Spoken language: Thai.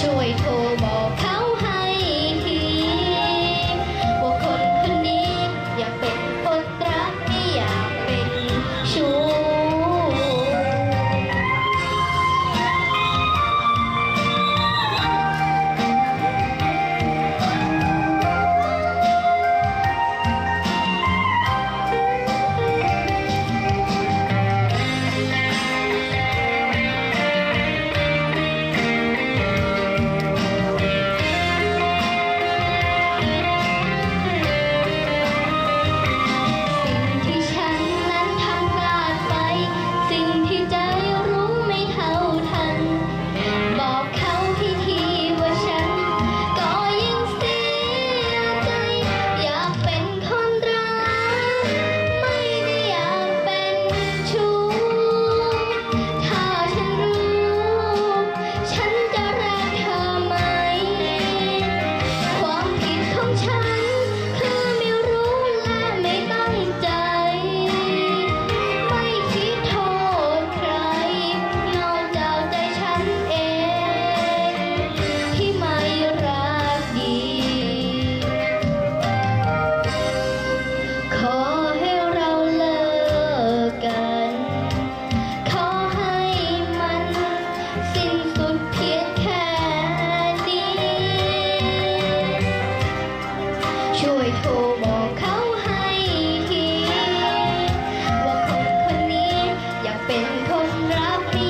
choice, Cobalt. วยโทรบอกเขาให้ที ว่าคนคนนี้อยากเป็นคนรับพี่